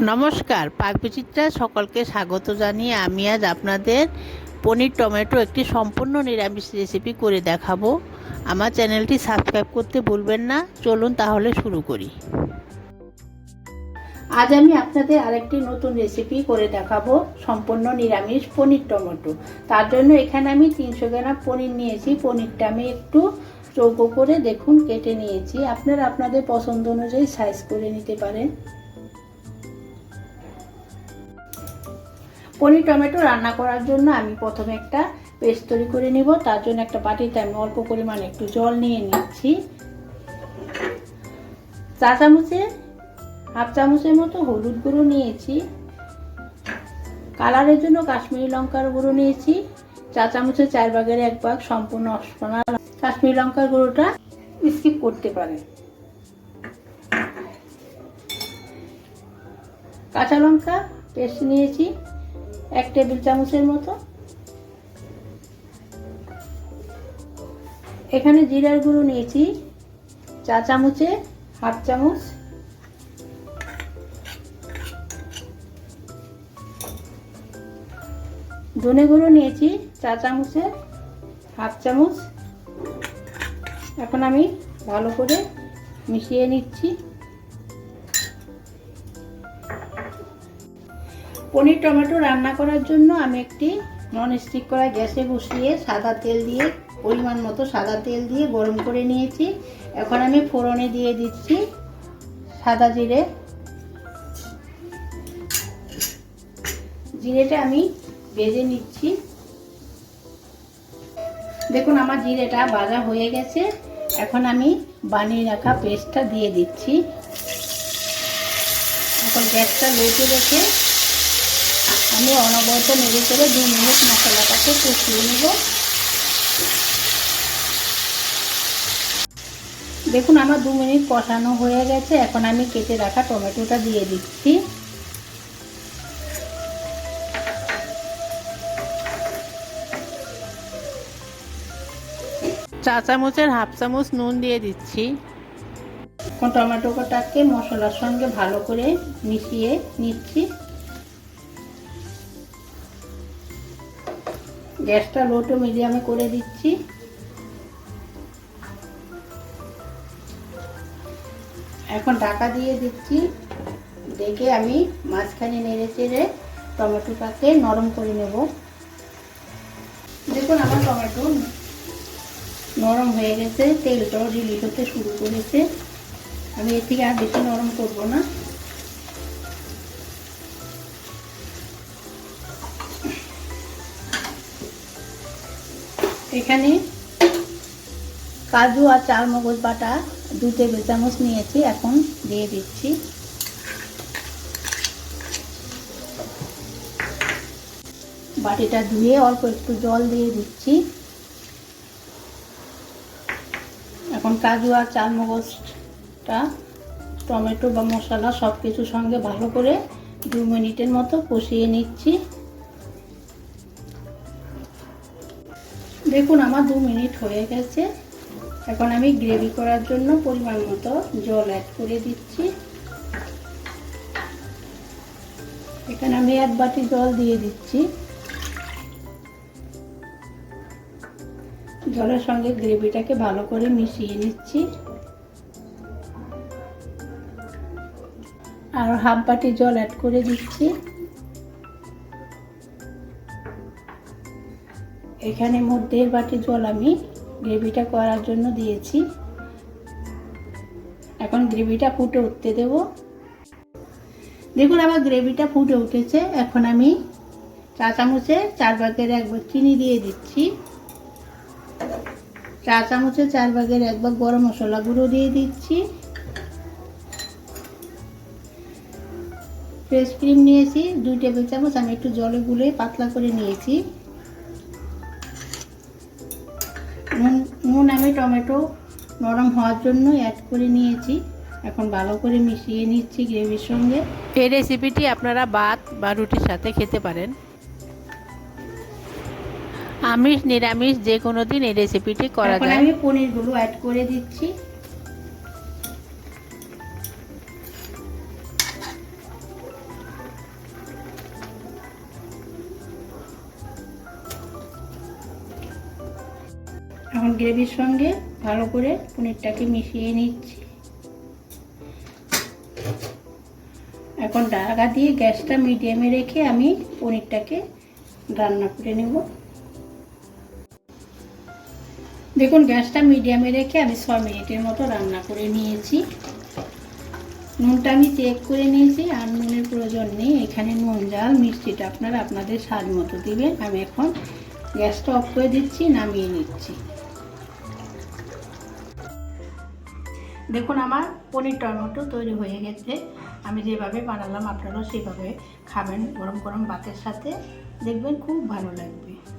নমস্কার পাকবিচিত্রা সকলকে স্বাগত জানিয়ে আমি আজ আপনাদের পনির টমেটো একটি সম্পূর্ণ নিরামিষ রেসিপি করে দেখাবো। আমার চ্যানেলটি সাবস্ক্রাইব করতে ভুলবেন না। চলুন তাহলে শুরু করি। আজ আমি আপনাদের আরেকটি নতুন রেসিপি করে দেখাবো, সম্পূর্ণ নিরামিষ পনির টমেটো। তার জন্য এখানে আমি তিনশো গ্রাম পনির নিয়েছি। পনিরটা আমি একটু চৌকো করে দেখুন, কেটে নিয়েছি। আপনারা আপনাদের পছন্দ অনুযায়ী সাইজ করে নিতে পারেন। পনির টমেটো রান্না করার জন্য আমি প্রথমে একটা পেস্ট তৈরি করে নিব। তার জন্য একটা বাটিতে আমি অল্প পরিমাণে একটু জল নিয়ে নিচ্ছি। চা চামচে, হাফ চামচের মতো হলুদ গুঁড়ো নিয়েছি। কালারের জন্য কাশ্মীরি লঙ্কার গুঁড়ো নিয়েছি। চা চামচের চার ভাগের এক ভাগ সম্পূর্ণ অস্পনা কাশ্মীরি লঙ্কার গুঁড়োটা স্কিপ করতে পারে কাঁচা লঙ্কা পেস্ট নিয়েছি। এক টেবিল চামচের মতো। এখানে জিরার গুঁড়ো নিয়েছি, চা চামচে, হাফ চামচ। ধনে গুঁড়ো নিয়েছি, চা চামচে, হাফ চামচ। এখন আমি ভালো করে মিশিয়ে নিচ্ছি। পনির টমেটো রান্না করার জন্য আমি একটি নন স্টিক করা গ্যাসে বসিয়ে সাদা তেল দিয়ে, পরিমাণ মতো সাদা তেল দিয়ে গরম করে নিয়েছি। এখন আমি ফোড়নে দিয়ে দিচ্ছি সাদা জিরে। জিরেটা আমি ভেজে নিচ্ছি। দেখুন আমার জিরেটা ভাজা হয়ে গেছে। এখন আমি বানিয়ে রাখা পেস্টটা দিয়ে দিচ্ছি। এখন গ্যাসটা লোটে রেখে আমি অনবরত নেড়ে করে দু মিনিট মশলাটাকে কষিয়ে নেব। দেখুন আমার দু মিনিট কষানো হয়ে গেছে। এখন আমি কেটে রাখা টমেটোটা দিয়ে দিচ্ছি। চা চামচের হাফ চামচ নুন দিয়ে দিচ্ছি। টমেটোটাকে মশলার সঙ্গে ভালো করে মিশিয়ে নিচ্ছি। গ্যাসটা লো টু মিডিয়ামে করে দিচ্ছি। এখন ঢাকা দিয়ে দিচ্ছি। দেখে আমি মাঝখানে নেড়ে চেড়ে টমেটোটাকে নরম করে নেব। দেখুন আমার টমেটো নরম হয়ে গেছে, তেলটাও রিলিজ হতে শুরু করেছে। আমি এর থেকে আর বেশি নরম করব না। এখানে কাজু আর চাল মগজ বাটা, দু টেবিল চামচ নিয়েছি, এখন দিয়ে দিচ্ছি। বাটিটা ধুয়ে অল্প একটু জল দিয়ে দিচ্ছি। এখন কাজু আর চাল মগজটা টমেটো বা মশলা সব কিছুর সঙ্গে ভালো করে দু মিনিটের মতো কষিয়ে নিচ্ছি। দেখুন, আমার দু মিনিট হয়ে গেছে। এখন আমি গ্রেভি করার জন্য পরিমাণ মতো জল অ্যাড করে দিচ্ছি। এখানে আমি এক বাটি জল দিয়ে দিচ্ছি। জলের সঙ্গে গ্রেভিটাকে ভালো করে মিশিয়ে নিচ্ছি। আর হাফ বাটি জল অ্যাড করে দিচ্ছি। এখানে দেড় বাটি জল আমি গ্রেভিটা করার জন্য দিয়েছি। এখন গ্রেভিটা ফুটে উঠতে দেব। দেখুন আমার গ্রেভিটা ফুটে উঠেছে। এখন আমি চা চামচে চার ভাগের এক ভাগ চিনি দিয়ে দিচ্ছি। চা চামচে চার ভাগের এক ভাগ গরম মশলা গুঁড়ো দিয়ে দিচ্ছি। ফ্রেশ ক্রিম নিয়েছি। দুই টেবিল চামচ আমি একটু জলে গুলে পাতলা করে নিয়েছি। নুন নুন আমি টমেটো নরম হওয়ার জন্য অ্যাড করে নিয়েছি। এখন ভালো করে মিশিয়ে নিচ্ছি গ্রেভির সঙ্গে। এই রেসিপিটি আপনারা ভাত বা রুটির সাথে খেতে পারেন। আমিষ নিরামিষ যে কোনো দিন এই রেসিপিটি করা যায়। আমি পনিরগুলো অ্যাড করে দিচ্ছি। এখন গ্রেভির সঙ্গে ভালো করে পনিরটাকে মিশিয়ে নিচ্ছি। এখন ঢাকা দিয়ে গ্যাসটা মিডিয়ামে রেখে আমি পনিরটাকে রান্না করে নেব। দেখুন, গ্যাসটা মিডিয়ামে রেখে আমি ছ মিনিটের মতো রান্না করে নিয়েছি। নুনটা আমি চেক করে নিয়েছি, আর নুনের প্রয়োজন নেই। এখানে নুন, জাল, মিষ্টিটা আপনারা আপনাদের স্বাদ মতো দিবেন। আমি এখন গ্যাসটা অফ করে দিচ্ছি, নামিয়ে নিচ্ছি। দেখুন, আমার পনির টমেটো তৈরি হয়ে গেছে। আমি যেভাবে বানালাম, আপনারাও সেভাবে খাবেন। গরম গরম ভাতের সাথে দেখবেন খুব ভালো লাগবে।